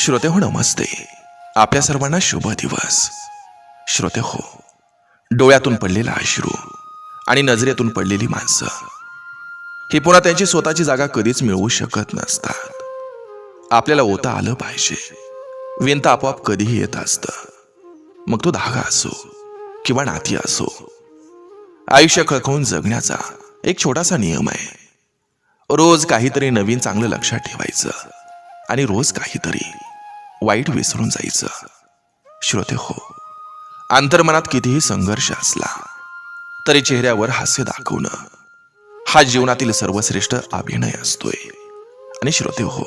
श्रोते हो नमस्ते. आपल्या सर्वांना शुभ दिवस. श्रोते हो डोळ्यातून पडलेला अश्रू आणि नजरेतून पडलेली माणसं ही पुन्हा त्यांची स्वतःची जागा कधीच मिळवू शकत नसतात. आपल्याला ओता आलं पाहिजे. विंत आपोआप कधीही येत असतं. मग तो धागा असो किंवा नाती असो आयुष्य खळखळून जगण्याचा एक छोटासा नियम आहे. रोज काहीतरी नवीन चांगलं लक्षात ठेवायचं आणि रोज काहीतरी वाईट विसरून जायचं. श्रोते हो अंतर्मनात कितीही संघर्ष असला तरी चेहऱ्यावर हास्य दाखवणं हा जीवनातील सर्वश्रेष्ठ अभिनय असतोय. आणि श्रोते हो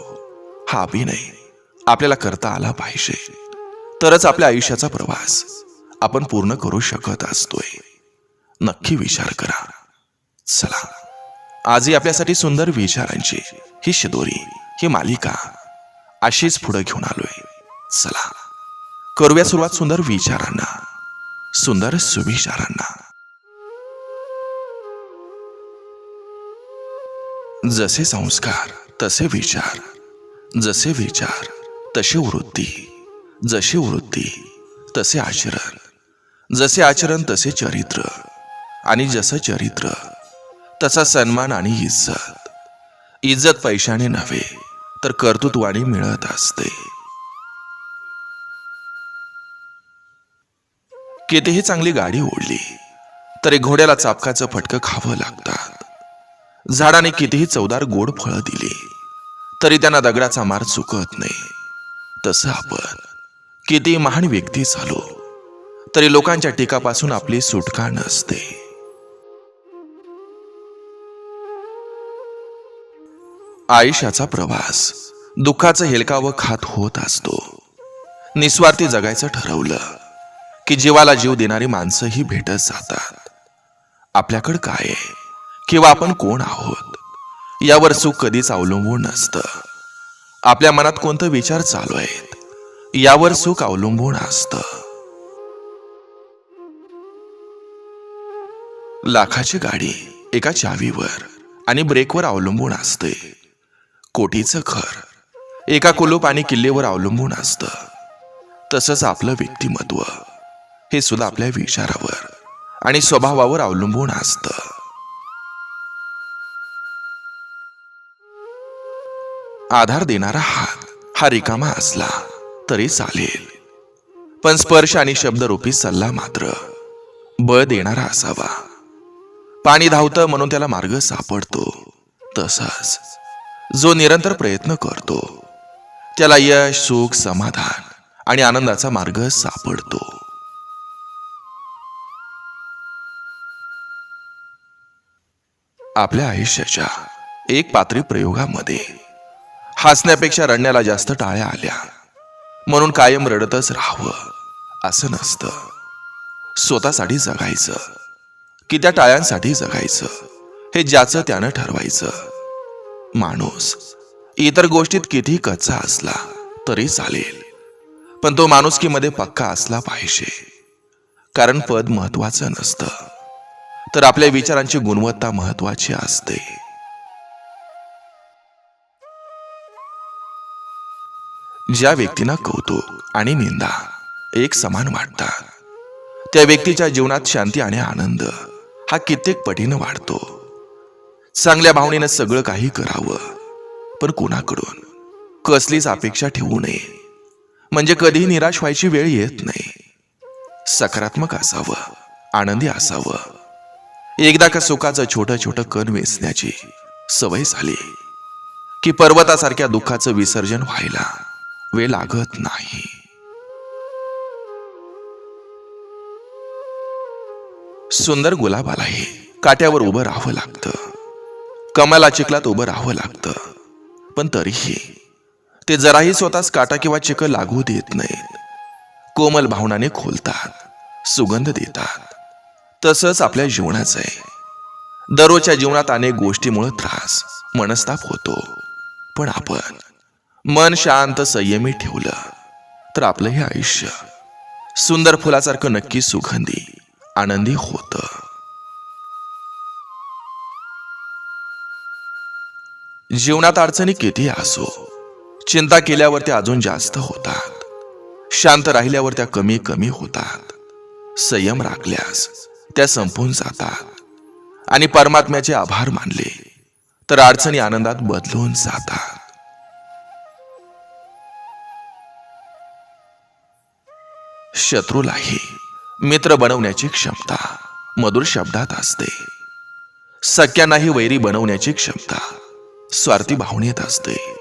हा अभिनय आपल्याला करता आला पाहिजे. तरच आपल्या आयुष्याचा प्रवास आपण पूर्ण करू शकत असतोय. नक्की विचार करा. चला आजही आपल्यासाठी सुंदर विचारांची ही शिदोरी ही मालिका अशीच पुढे घेऊन आलोय. चला करूया सुरुवात सुंदर विचारांना. सुंदर सुविचारांना. जसे संस्कार तसे विचार. जसे विचार तशी वृत्ती. जशी वृत्ती तसे आचरण. जसे आचरण तसे चरित्र. आणि जसं चरित्र तसा सन्मान आणि इज्जत. इज्जत पैशाने नव्हे तर कर्तृत्वाने मिळत असते. कितीही चांगली गाडी ओढली तरी घोड्याला चापकाचं फटकं खावं लागतात. झाडाने कितीही चवदार गोड फळं दिली तरी त्यांना दगडाचा मार चुकत नाही. तसं आपण किती महान व्यक्ती झालो तरी लोकांच्या टीकापासून आपली सुटका नसते. आयुष्याचा प्रवास. दुःखाचं हेलकावं खात होत असतो. निस्वार्थी जगायचं ठरवलं की जीवाला जीव देणारी माणसंही भेटत जातात. आपल्याकडं काय आहे? किंवा आपण कोण आहोत? यावर सुख कधीच अवलंबून नसतं. आपल्या मनात कोणतं विचार चालू आहेत? यावर सुख अवलंबून असतं. लाखाची गाडी एका चावीवर आणि ब्रेकवर अवलंबून असते. कोटीचं घर. एका कुलूप आणि किल्लेवर अवलंबून असतं. तसंच आपलं व्यक्तिमत्व. हे सुद्धा आपल्या विचारावर आणि स्वभावावर अवलंबून असतं. आधार देणारा हात हा रिकामा असला तरी चालेल. पण स्पर्श आणि शब्दरूपी सल्ला मात्र बळ देणारा असावा. पाणी धावतं म्हणून त्याला मार्ग सापडतो. तसंच जो निरंतर प्रयत्न करतो. त्याला यश सुख समाधान आणि आनंदाचा मार्ग सापडतो. आपल्या आयुष्याच्या एक पात्री प्रयोगामध्ये हसण्यापेक्षा रडण्याला जास्त टाळ्या आल्या. म्हणून कायम रडतच राहावं असं नसतं. स्वतःसाठी जगायचं. की त्या टाळ्यांसाठी जगायचं. हे ज्याचं त्यानं ठरवायचं. माणूस. इतर गोष्टीत किती कच्चा असला तरी चालेल. पण तो माणुसकीमध्ये पक्का असला पाहिजे. कारण पद महत्वाचं नसतं. तर आपल्या विचारांची गुणवत्ता महत्वाची असते. ज्या व्यक्तींना कौतुक आणि निंदा एक समान वाटतात त्या व्यक्तीच्या जीवनात शांती आणि आनंद हा कित्येक पटीनं वाढतो. चांगल्या भावनेनं सगळं काही करावं. पण कुणाकडून? कसलीच अपेक्षा ठेवू नये. म्हणजे कधीही निराश व्हायची वेळ येत नाही. सकारात्मक असावं. आनंदी असावं. एकदा का सुखाचं छोटं छोटं कण वेचण्याची सवय झाली की पर्वतासारख्या दुःखाचं विसर्जन व्हायला वेळ लागत नाही. सुंदर गुलाबालाही काट्यावर उभं राहावं लागतं. कमाला चिखलात उभं राहावं लागतं. पण तरीही ते जराही स्वतःच काटा किंवा चिखल लागू देत नाहीत. कोमल भावनाने खोलतात सुगंध देतात. तसंच आपल्या जीवनाचं आहे. दररोजच्या जीवनात अनेक गोष्टीमुळे त्रास मनस्ताप होतो. पण आपण मन शांत संयमी ठेवलं तर आपलं हे आयुष्य सुंदर फुलासारखं नक्की सुगंधी आनंदी होतं. जीवनात अडचणी किती असो चिंता केल्यावर त्या अजून जास्त होतात. शांत राहिल्यावर त्या कमी कमी होतात. संयम राखल्यास त्या संपून जातात. आणि परमात्म्याचे आभार मानले तर अडचणी आनंदात बदलून जातात. शत्रूलाही मित्र बनवण्याची क्षमता मधुर शब्दात असते. सख्यांनाही वैरी बनवण्याची क्षमता स्वार्थी भावनेत असते.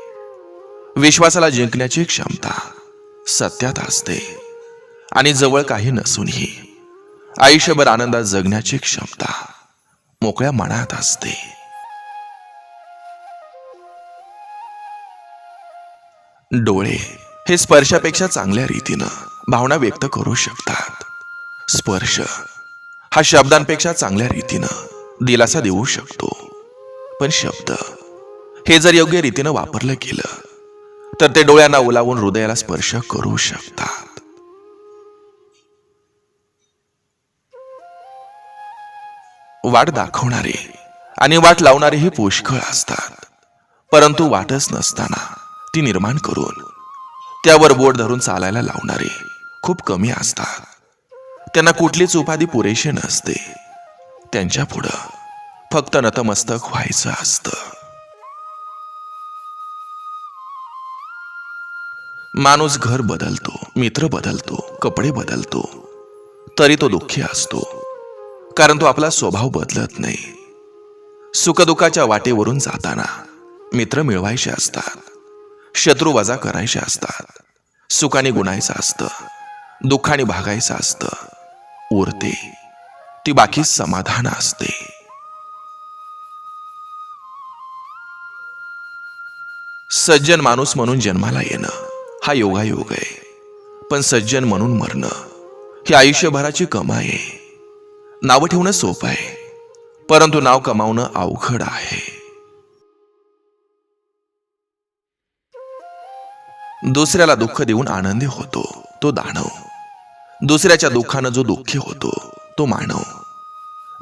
विश्वासाला जिंकण्याची क्षमता सत्यात असते. आणि जवळ काही नसूनही आयुष्यभर आनंदात जगण्याची क्षमता मोकळ्या मनात असते. डोळे हे स्पर्शापेक्षा चांगल्या रीतीनं भावना व्यक्त करू शकतात. स्पर्श हा शब्दांपेक्षा चांगल्या रीतीनं दिलासा देऊ शकतो. पण शब्द हे जर योग्य रीतीनं वापरलं गेलं तर ते डोळ्यांना ओलावून हृदयाला स्पर्श करू शकतात. वाट दाखवणारे आणि वाट लावणारेही पुष्कळ असतात परंतु वाटच नसताना ती निर्माण करून त्यावर बोट धरून चालायला लावणारे खूप कमी असतात. त्यांना कुठलीच उपाधी पुरेशी नसते. त्यांच्या पुढं फक्त नतमस्तक व्हायचं असतं. माणूस घर बदलतो मित्र बदलतो कपडे बदलतो तरी तो दुःखी असतो. कारण तो आपला स्वभाव बदलत नाही. सुखदुःखाच्या वाटेवरून जाताना मित्र मिळवायचे असतात. शत्रू वजा करायचे असतात. सुखाने गुणायचं असतं. दुःखाने भागायचं असतं. उरते. ती बाकी समाधान असते. सज्जन माणूस म्हणून जन्माला येणं. हा योगायोग आहे. पण सज्जन म्हणून मरणं ही आयुष्यभराची कमाई आहे. नावं ठेवणं सोपं आहे परंतु नाव कमावणं अवघड आहे. दुसऱ्याला दुःख देऊन आनंदी होतो तो दानव. दुसऱ्याच्या दुःखानं जो दुःखी होतो तो मानव.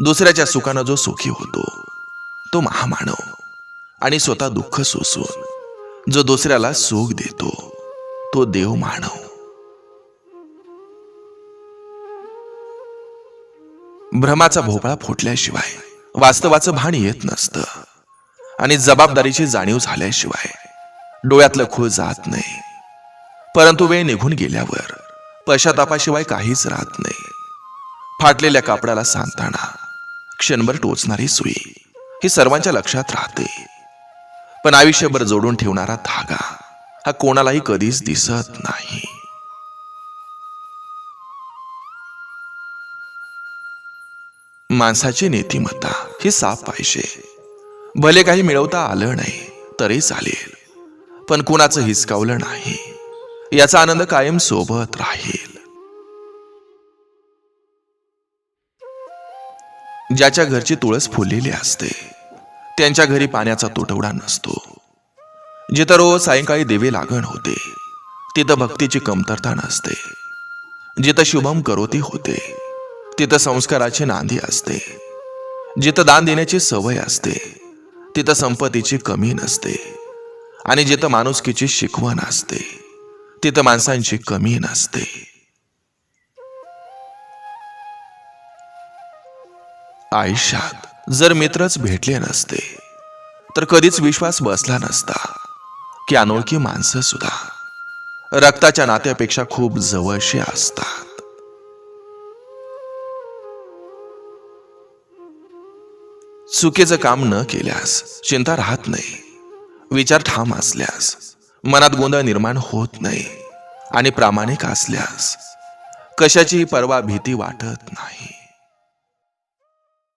दुसऱ्याच्या सुखानं जो सुखी होतो तो महामानव. आणि स्वतः दुःख सोसून जो दुसऱ्याला सुख देतो तो देव मानव. भ्रमाचा भोपळा फुटल्याशिवाय वास्तवाचं भान येत नसतं. आणि जबाबदारीची जाणीव झाल्याशिवाय डोळ्यातलं खूळ जात नाही. परंतु वेळ निघून गेल्यावर पश्चातापाशिवाय काहीच राहत नाही. फाटलेल्या कापडाला सांगताना क्षणभर टोचणारी सुई ही सर्वांच्या लक्षात राहते. पण आयुष्यभर जोडून ठेवणारा धागा हा कोणालाही कधीच दिसत नाही. माणसाची नीतिमत्ता ही साफ पाहिजे. भले काही मिळवता आलं नाही तरी चालेल. पण कुणाचं हिसकावलं नाही. याचा आनंद कायम सोबत राहील. ज्याच्या घरची तुळस फुललेली असते त्यांच्या घरी पाण्याचा तुटवडा नसतो. जिथं रोज सायंकाळी देवे लागण होते तिथं भक्तीची कमतरता नसते. जिथं शुभम करोती होते तिथं संस्काराची नांदी असते. जिथं दान देण्याची सवय असते तिथं संपत्तीची कमी नसते. आणि जिथं माणुसकीची शिकवण असते तिथं माणसांची कमी नसते. आयुष्यात जर मित्रच भेटले नसते तर कधीच विश्वास बसला नसता. की अनोळखी माणसं सुद्धा रक्ताच्या नात्यापेक्षा खूप जवळशी असतात. चुकीचं काम न केल्यास चिंता राहत नाही. विचार ठाम असल्यास मनात गोंधळ निर्माण होत नाही आणि प्रामाणिक असल्यास कशाचीही परवा भीती वाटत नाही.